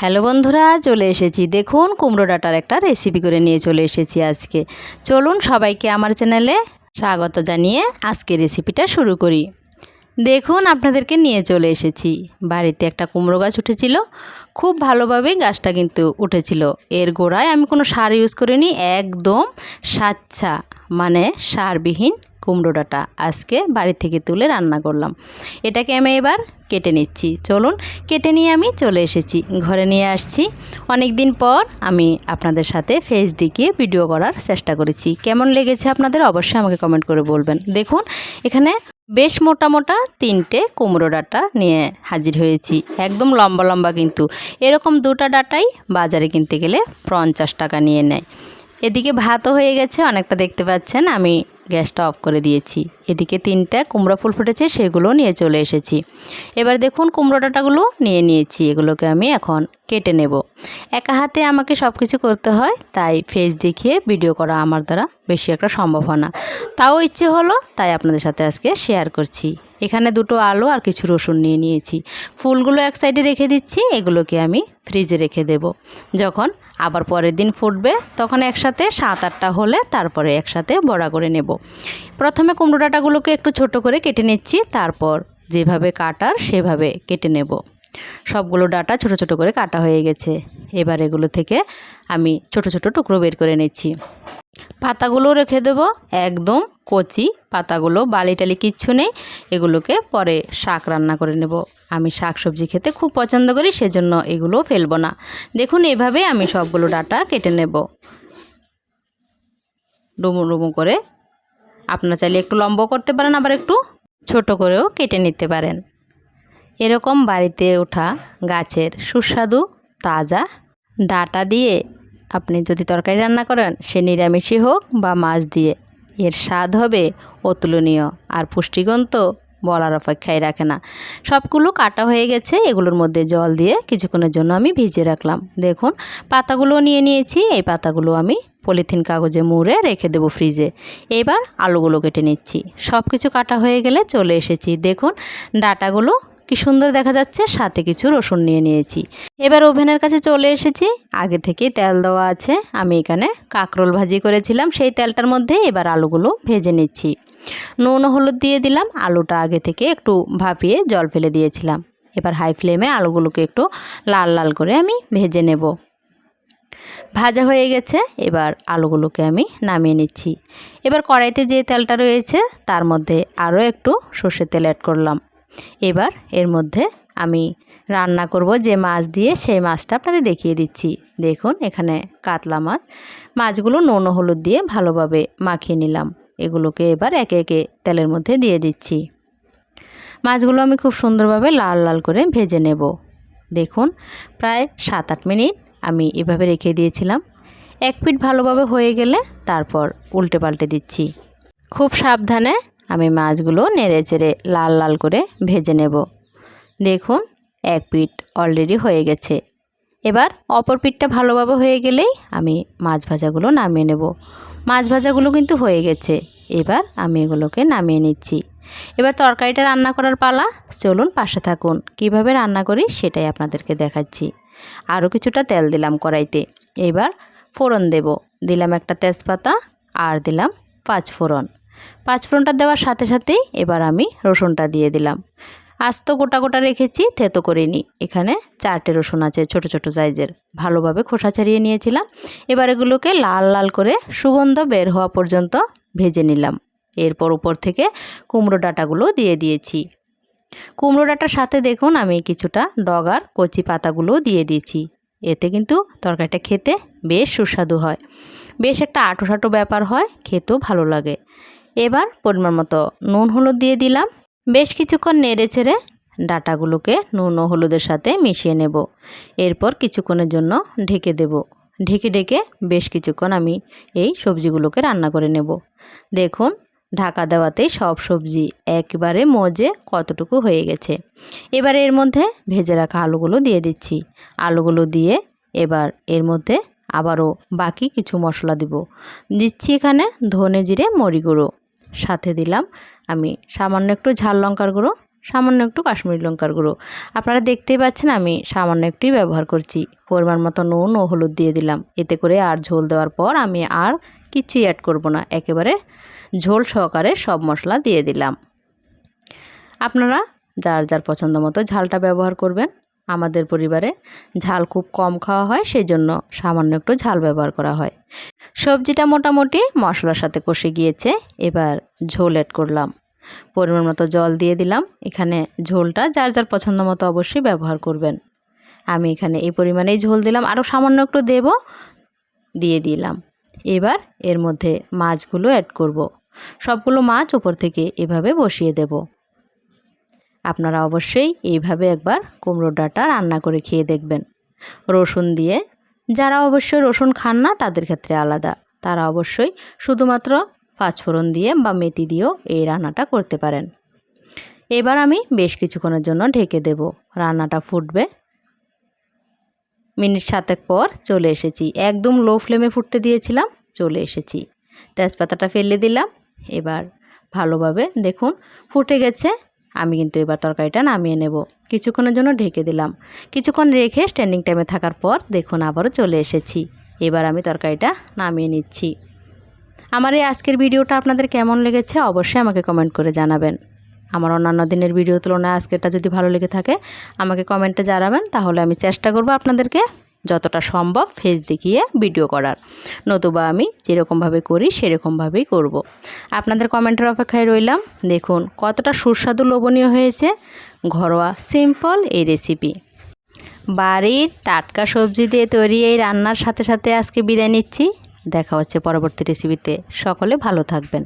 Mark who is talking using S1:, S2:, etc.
S1: Hello বন্ধুরা, চলে এসেছি। দেখুন, কুমড়ো ডাটার একটা রেসিপি করে নিয়ে চলে এসেছি আজকে। চলুন সবাইকে আমার চ্যানেলে স্বাগত জানিয়ে আজকে রেসিপিটা শুরু করি। দেখুন, আপনাদেরকে নিয়ে চলে এসেছি। বাড়িতে একটা কুমড়ো গাছ উঠেছিল। খুব ভালোভাবেই গাছটা কিন্তু উঠেছিল। এর গোড়ায় আমি কোনো সার ইউজ করিনি, একদম সাচ্চা মানে সারবিহীন কুমড়ো ডাঁটা আজকে বাড়ি থেকে তুলে রান্না করলাম। এটাকে আমি এবার কেটে নিচ্ছি। চলুন, কেটে নিয়ে আমি চলে এসেছি। ঘরে নিয়ে আসছি। অনেক দিন পর আমি আপনাদের সাথে ফেস দেখিয়ে ভিডিও করার চেষ্টা করেছি। কেমন লেগেছে আপনাদের অবশ্যই আমাকে কমেন্ট করে বলবেন। দেখুন, এখানে বেশ মোটা মোটা তিনটে কুমড়ো ডাঁটা নিয়ে হাজির হয়েছি। একদম লম্বা লম্বা কিন্তু। এরকম দুটা ডাটাই বাজারে কিনতে গেলে পঞ্চাশ টাকা নিয়ে নেয়। এদিকে ভাতও হয়ে গেছে, অনেকটা দেখতে পাচ্ছেন। আমি গ্যাসটা অফ করে দিয়েছি। এদিকে তিনটা কুমড়ো ফুল ফুটেছে, সেগুলো নিয়ে চলে এসেছি। এবার দেখুন কুমড়ো ডাঁটাগুলো নিয়ে নিয়েছি, এগুলোকে আমি এখন কেটে নেব। একা হাতে আমাকে সব কিছু করতে হয়, তাই ফেস দেখিয়ে ভিডিও করা আমার দ্বারা বেশি একটা সম্ভব হয় না। তাও ইচ্ছে হলো, তাই আপনাদের সাথে আজকে শেয়ার করছি। এখানে দুটো আলু আর কিছু রসুন নিয়ে নিয়েছি। ফুলগুলো এক সাইডে রেখে দিচ্ছি, এগুলোকে আমি ফ্রিজে রেখে দেব। যখন আবার পরের দিন ফুটবে, তখন একসাথে সাত আটটা হলে তারপরে একসাথে বড়া করে নেব। প্রথমে কুমড়ো ডাঁটাগুলোকে একটু ছোট করে কেটে নিচ্ছি, তারপর যেভাবে কাটার সেভাবে কেটে নেব। সবগুলো ডাটা ছোট ছোট করে কাটা হয়ে গেছে। এবার এগুলো থেকে আমি ছোট ছোট টুকরো বের করে নিচ্ছি। পাতাগুলো রেখে দেবো, একদম কচি পাতাগুলো, বালি টালি কিচ্ছু নেই। এগুলোকে পরে শাক রান্না করে নেব। আমি শাক সবজি খেতে খুব পছন্দ করি, সেজন্য এগুলো ফেলব না। দেখুন, এভাবে আমি সবগুলো ডাটা কেটে নেব। ডুমু ডুমু করে। আপনার চাইলে একটু লম্বা করতে পারেন, আবার একটু ছোট করেও কেটে নিতে পারেন। এরকম বাড়িতে ওঠা গাছের সুস্বাদু তাজা ডাটা দিয়ে আপনি যদি তরকারি রান্না করেন, সে নিরামিষই হোক বা মাছ দিয়ে, এর স্বাদ হবে অতুলনীয় আর পুষ্টিগুণ তো বলার অপেক্ষায় রাখে না। সবগুলো কাটা হয়ে গেছে, এগুলোর মধ্যে জল দিয়ে কিছুক্ষণের জন্য আমি ভিজিয়ে রাখলাম। দেখুন, পাতাগুলো নিয়ে নিয়েছি, এই পাতাগুলো আমি পলিথিন কাগজে মুড়ে রেখে দেবো ফ্রিজে। এবার আলুগুলো কেটে নিচ্ছি। সব কিছু কাটা হয়ে গেলে চলে এসেছি। দেখুন, ডাটাগুলো কি সুন্দর দেখা যাচ্ছে, সাথে কিছু রসুন নিয়ে নিয়েছি। এবার ওভেনের কাছে চলে এসেছি। আগে থেকে তেল দেওয়া আছে। আমি এখানে কাকরোল ভাজি করেছিলাম। সেই তেলটার মধ্যে এবার আলুগুলো ভেজে নিচ্ছি। নুন হলুদ দিয়ে দিলাম। আলুটা আগে থেকে একটু ভাপিয়ে জল ফেলে দিয়েছিলাম। এবার হাই ফ্লেমে আলুগুলোকে একটু লাল লাল করে আমি ভেজে নেব। ভাজা হয়ে গেছে। এবার আলুগুলোকে আমি নামিয়ে নিচ্ছি। এবার কড়াইতে যে তেলটা রয়েছে, তার মধ্যে আরও একটু সর্ষের তেল অ্যাড করলাম। এবার এর মধ্যে আমি রান্না করব যে মাছ দিয়ে সেই মাছটা আপনাদের দেখিয়ে দিচ্ছি। দেখুন, এখানে কাতলা মাছ। মাছগুলো নুন হলুদ দিয়ে ভালোভাবে মাখিয়ে নিলাম। এগুলোকে এবার একে একে তেলের মধ্যে দিয়ে দিচ্ছি। মাছগুলো আমি খুব সুন্দরভাবে লাল লাল করে ভেজে নেব। দেখুন, প্রায় সাত আট মিনিট আমি এভাবে রেখে দিয়েছিলাম। এক পিঠ ভালোভাবে হয়ে গেলে তারপর উল্টে পাল্টে দিচ্ছি। খুব সাবধানে আমি মাছগুলো নেড়ে চেড়ে লাল লাল করে ভেজে নেব। দেখুন, এক পিঠ অলরেডি হয়ে গেছে। এবার অপর পিঠটা ভালোভাবে হয়ে গেলেই আমি মাছ ভাজাগুলো নামিয়ে নেব। মাছ ভাজাগুলো কিন্তু হয়ে গেছে। এবার আমি এগুলোকে নামিয়ে নিচ্ছি। এবার তরকারিটা রান্না করার পালা। চলুন পাশে থাকুন। কীভাবে রান্না করি সেটাই আপনাদেরকে দেখাচ্ছি। আরও কিছুটা তেল দিলাম কড়াইতে। এবার ফোড়ন দেব। দিলাম একটা তেজপাতা আর দিলাম পাঁচ ফোড়ন। পাঁচ ফোড়নটা দেওয়ার সাথে সাথেই এবার আমি রসুনটা দিয়ে দিলাম। আস্ত গোটা গোটা রেখেছি, থেতো করিনি এখানে চারটে রসুন আছে ছোট ছোট সাইজের। ভালোভাবে খোসা ছাড়িয়ে নিয়েছিলাম। এবার এগুলোকে লাল লাল করে সুগন্ধ বের হওয়া পর্যন্ত ভেজে নিলাম। এরপর উপর থেকে কুমড়ো ডাঁটাগুলো দিয়ে দিয়েছি। কুমড়ো ডাঁটার সাথে দেখুন আমি কিছুটা ডগার কচি পাতাগুলো দিয়ে দিয়েছি। এতে কিন্তু তরকারিটা খেতে বেশ সুস্বাদু হয়। বেশ একটা আটো সাটো ব্যাপার হয়, খেতেও ভালো লাগে। এবার পরিমাণ মতো নুন হলুদ দিয়ে দিলাম। বেশ কিছুক্ষণ নেড়ে ছেড়ে ডাটাগুলোকে নুন ও হলুদের সাথে মিশিয়ে নেব। এরপর কিছুক্ষণের জন্য ঢেকে দেব। ঢেকে ঢেকে বেশ কিছুক্ষণ আমি এই সবজিগুলোকে রান্না করে নেব। দেখুন, ঢাকা দেওয়াতে সব সবজি একবারে মজে কতটুকু হয়ে গেছে। এবার এর মধ্যে ভেজে রাখা আলুগুলো দিয়ে দিচ্ছি। আলুগুলো দিয়ে এবার এর মধ্যে আবারও বাকি কিছু মশলা দিব। দিচ্ছি এখানে ধনে জিরে মরি গুঁড়ো। সাথে দিলাম। আমি সামান্য একটু ঝাল লঙ্কার গুঁড়ো, সামান্য একটু কাশ্মীরি লঙ্কার গুঁড়ো। আপনারা দেখতেই পাচ্ছেন আমি সামান্য একটুই ব্যবহার করছি। পরিমাণ মতো নুন ও হলুদ দিয়ে দিলাম। এতে করে আর ঝোল দেওয়ার পর আমি আর কিচ্ছুই অ্যাড করব না। একেবারে ঝোল সহকারে সব মশলা দিয়ে দিলাম। আপনারা যার যার পছন্দ মতো ঝালটা ব্যবহার করবেন। আমাদের পরিবারে ঝাল খুব কম খাওয়া হয় সেই জন্য সামান্য একটু ঝাল ব্যবহার করা হয়। সবজিটা মোটামুটি মশলার সাথে কষে গিয়েছে, এবার ঝোল অ্যাড করলাম। পরিমাণ মতো জল দিয়ে দিলাম। এখানে ঝোলটা যার যার পছন্দ মতো অবশ্যই ব্যবহার করবেন। আমি এখানে এই পরিমাণেই ঝোল দিলাম, আরও সামান্য একটু দেব, দিয়ে দিলাম। এবার এর মধ্যে মাছগুলো অ্যাড করব। সবগুলো মাছ ওপর থেকে এভাবে বসিয়ে দেব। আপনারা অবশ্যই এইভাবে একবার কুমড়োর ডাঁটা রান্না করে খেয়ে দেখবেন। রসুন দিয়ে যারা অবশ্যই রসুন খান না, তাদের ক্ষেত্রে আলাদা। তারা অবশ্যই শুধুমাত্র পাঁচফোড়ন দিয়ে বা মেথি দিয়েও এই রান্নাটা করতে পারেন। এবার আমি বেশ কিছুক্ষণের জন্য ঢেকে দেব। রান্নাটা ফুটবে। মিনিট সাতেক পর চলে এসেছি। একদম লো ফ্লেমে ফুটতে দিয়েছিলাম, চলে এসেছি। তেজপাতাটা ফেলে দিলাম। এবার ভালোভাবে দেখুন, ফুটে গেছে। আমি কিন্তু এবার তরকারিটা নামিয়ে নেব। কিছুক্ষণের জন্য ঢেকে দিলাম। কিছুক্ষণ রেখে স্ট্যান্ডিং টাইমে থাকার পর দেখুন আবারও চলে এসেছি। এবার আমি তরকারিটা নামিয়ে নিচ্ছি। আমার এই আজকের ভিডিওটা আপনাদের কেমন লেগেছে অবশ্যই আমাকে কমেন্ট করে জানাবেন। আমার অন্যান্য দিনের ভিডিও তুলনায় আজকেরটা যদি ভালো লেগে থাকে, আমাকে কমেন্টে জানাবেন, তাহলে আমি চেষ্টা করব আপনাদেরকে যতটা সম্ভব ফেস দেখিয়ে ভিডিও করার। নতুবা আমি যেরকমভাবে করি, সেরকমভাবেই করব। আপনাদের কমেন্টের অপেক্ষায় রইলাম। দেখুন, কতটা সুস্বাদু লোভনীয় হয়েছে। ঘরোয়া সিম্পল এই রেসিপি বাড়ির টাটকা সবজি দিয়ে তৈরি এই রান্নার সাথে সাথে আজকে বিদায় নিচ্ছি। দেখা হচ্ছে পরবর্তী রেসিপিতে সকলে ভালো থাকবেন।